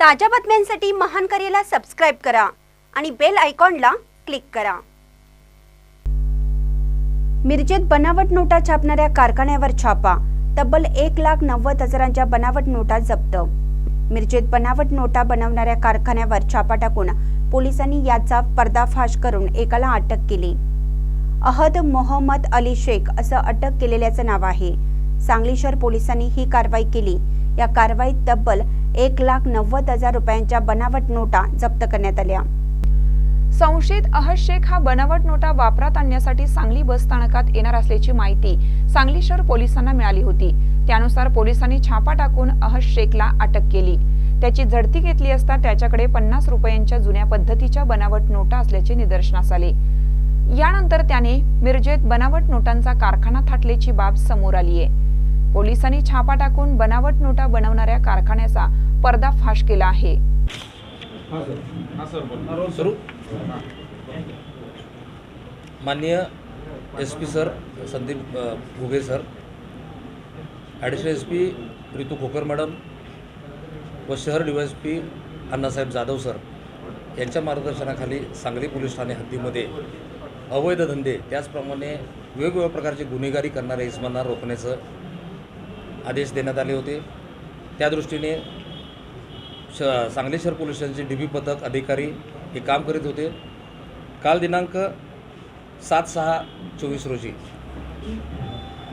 ताज्या बातम्यांसाठी महान करेला सबस्क्राईब करा आणि बेल आयकॉनला क्लिक करा. मिरजेत बनावट नोटा छापणाऱ्या कारखान्यावर छापा. तब्बल एक लाख नव्वद हजारांच्या बनावट नोटा जप्त. मिरजेत बनावट नोटा बनवणाऱ्या कारखान्यावर छापा टाकून पोलिसांनी याचा पर्दाफाश करून एकाला अटक केली. अहद मोहम्मद अली शेख असं अटक केलेल्याचं नाव आहे. सांगली शहर पोलिसांनी ही कारवाई केली. या कारवाईत तब्बल एक लाख नव्वद हजार रुपयांच्या बनावट नोटा जप्त करण्यात आल्या. संशयित अहद शेख हा बनावट नोटा वापरात आणण्यासाठी सांगली बस स्थानकात येणार असल्याची माहिती सांगली शहर पोलिसांना मिळाली होती. त्यानुसार पोलिसांनी छापा टाकून अहद शेखला अटक केली. त्याची झडती घेतली असता त्याच्याकडे पन्नास रुपयांच्या जुन्या पद्धतीच्या बनावट नोटा असल्याचे निदर्शनास आले. यानंतर त्याने मिरजेत बनावट नोटांचा कारखाना थाटल्याची बाब समोर आली आहे पोलिसांनी छापा टाकून बनावट नोटा बनवणाऱ्या कारखान्याचा पर्दाफाश केला आहे. हां हां माननीय S P sir Sandeep Ghuge sir additional S P Ritu Khokar madam व शहर D S P Annasaheb Jadhav sir यांच्या मार्गदर्शनाखाली सांगली पोलीस ठाणे हद्दीमध्ये अवैध धंदे त्याचप्रमाणे वेगवेगळ्या प्रकारचे गुन्हेगारी करणाऱ्या इस्मांना रोखण्याचं आदेश देण्यात आले होते. त्या दृष्टीने श सांगली शहर पोलीस स्टेशनचे डी बी पथक अधिकारी हे काम करीत होते. काल दिनांक सात सहा चोवीस रोजी.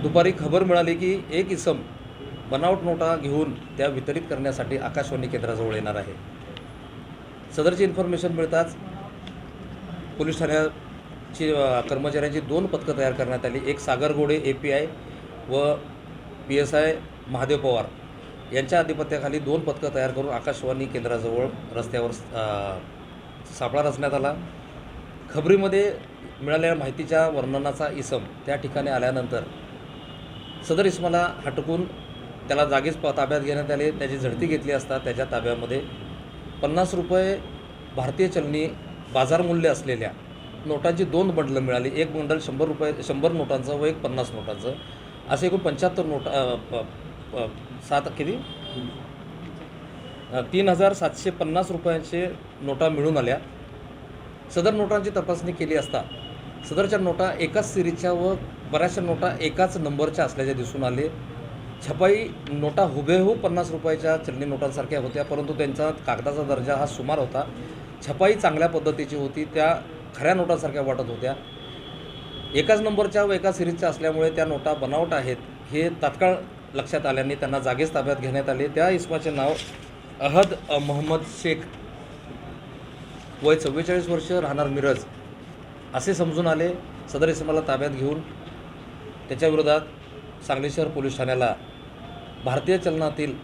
दुपारी खबर मिळाली की एक इसम बनावट नोटा घेऊन त्या वितरित करण्यासाठी आकाशवाणी केंद्राजवळ येणार आहे. सदरची इन्फॉर्मेशन मिळताच पोलीस ठाण्याची कर्मचाऱ्यांची दोन पथकं तयार करण्यात आली. एक Sagar Gode A P I व P S I Mahadev Pawar यांच्या आधिपत्याखाली दोन पथकं तयार करून आकाशवाणी केंद्राजवळ रस्त्यावर सापळा रचण्यात आला. खबरीमध्ये मिळालेल्या माहितीच्या वर्णनाचा इसम त्या ठिकाणी आल्यानंतर सदर इसमाला हटकून त्याला जागीच प ताब्यात घेण्यात आले. त्याची झडती घेतली असता त्याच्या ताब्यामध्ये पन्नास रुपये भारतीय चलनी बाजारमूल्य असलेल्या नोटांची दोन बंडलं मिळाली. एक बंडल शंभर रुपये शंभर नोटांचं व एक पन्नास नोटांचं. असे एकूण पंच्याहत्तर नोटा प- प- सात किती? तीन हजार सातशे पन्नास रुपयांचे नोटा मिळून आल्या. सदर नोटांची तपासणी केली असता सदरच्या नोटा एकाच सिरीजच्या व बऱ्याचशा नोटा एकाच नंबरच्या असल्याचे दिसून आले. छपाई नोटा हुबेहूब पन्नास रुपयाच्या चलनी नोटांसारख्या होत्या परंतु त्यांचा कागदाचा दर्जा हा सुमार होता. छपाई चांगल्या पद्धतीची होती त्या खऱ्या नोटांसारख्या वाटत होत्या. एकाच नंबरच्या व एका सिरीजच्या असल्यामुळे त्या नोटा बनावट आहेत हे तात्काळ लक्षात आल्याने त्यांना जागेच ताब्यात घेण्यात आले. त्या इस्माचे नाव अहद मोहम्मद शेख. वय चव्वेचाळीस वर्ष राहणार मिरज. असे समजून आले सदर इसमाला ताब्यात घेऊन त्याच्याविरोधात सांगली शहर पोलीस ठाण्याला. भारतीय चलनातील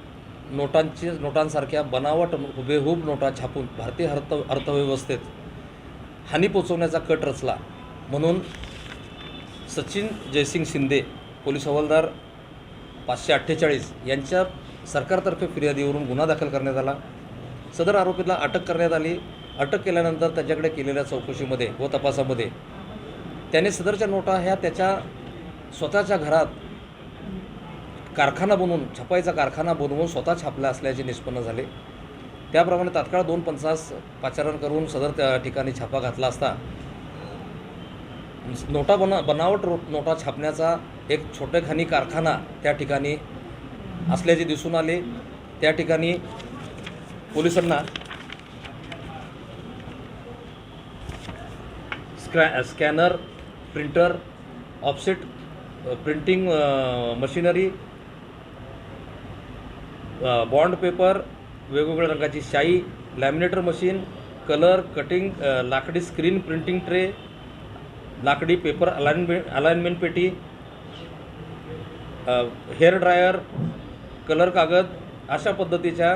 नोटांची नोटांसारख्या बनावट हुबेहूब नोटा छापून भारतीय अर्थ अर्थव्यवस्थेत हानी पोचवण्याचा कट रचला. म्हणून सचिन जयसिंग शिंदे पोलीस हवालदार पाचशे अठ्ठेचाळीस यांच्या सरकारतर्फे फिर्यादीवरून गुन्हा दाखल करण्यात आला. सदर आरोपीला अटक करण्यात आली. अटक केल्यानंतर त्याच्याकडे केलेल्या चौकशीमध्ये व तपासामध्ये त्याने सदरच्या नोटा ह्या त्याच्या स्वतःच्या घरात कारखाना बनवून छपाईचा कारखाना बनवून स्वतः छापल्या असल्याचे निष्पन्न झाले. त्याप्रमाणे तात्काळ दोन पंचास पाचारण करून सदर त्या ठिकाणी छापा घातला असता नोटा बना बनावट रो नोटा छापण्याचा एक छोटेखानी कारखाना त्या ठिकाणी असल्याचे दिसून आले. त्या ठिकाणी पोलिसांना स्क्रॅ scanner printer offset printing machinery bond paper वेगवेगळ्या रंगाची शाई लॅमिनेटर मशीन कलर कटिंग लाकडी स्क्रीन प्रिंटिंग ट्रे लाकडी पेपर अलाइनमेंट अलाइनमेंट पेटी हेअर ड्रायर कलर कागद अशा पद्धतीच्या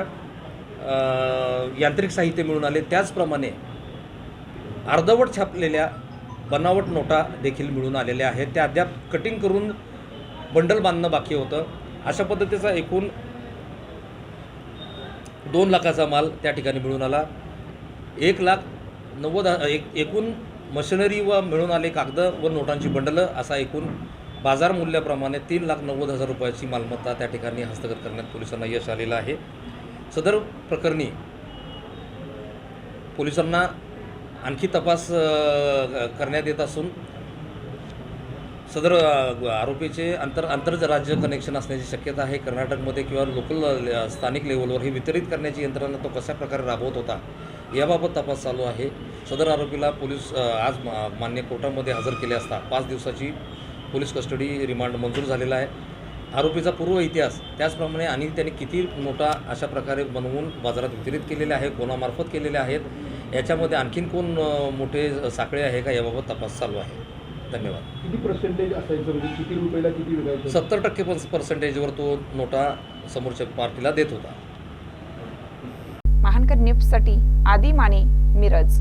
यांत्रिक साहित्य मिळून आले. त्याचप्रमाणे अर्धवट छापलेल्या बनावट नोटा देखील मिळून आलेल्या आहेत. त्या अद्याप कटिंग करून बंडल बांधणं बाकी होतं. अशा पद्धतीचा एकूण दोन लाखाचा माल त्या ठिकाणी मिळून आला. एक लाख नव्वद एक एकूण मशिनरी व मिळून आले कागद व नोटांची बंडलं असा एकूण बाजार मूल्याप्रमाणे तीन लाख नव्वद हजार रुपयाची मालमत्ता त्या ठिकाणी हस्तगत करण्यात पोलिसांना यश आलेलं आहे. सदर प्रकरणी पोलिसांना आणखी तपास करण्यात येत असून सदर आरोपीचे आंतर आंतरराज्य कनेक्शन असण्याची शक्यता आहे. कर्नाटकमध्ये किंवा लोकल स्थानिक लेवलवर हे वितरित करण्याची यंत्रणा तो कशा प्रकारे राबवत होता याबाबत तपास चालू आहे. सदर आरोपीला पोलीस आज मान्य कोर्टामध्ये हजर केले असता पाच दिवसाची पोलीस कस्टडी रिमांड मंजूर झालेला आहे. आरोपीचा पूर्व इतिहास त्याचप्रमाणे आणि त्यांनी किती नोटा अशा प्रकारे बनवून बाजारात वितरित केलेल्या आहे कोणामार्फत केलेल्या आहेत याच्यामध्ये आणखीन कोण मोठे साखळे आहे का याबाबत तपास चालू आहे. धन्यवाद. किती पर्सेंटेज असायचं? म्हणजे किती रुपयाला किती सत्तर टक्के पर्सेंटेजवर तो नोटा समोरच्या पार्टीला देत होता. महानकर न्यूजसाठी आदी माने मिरज.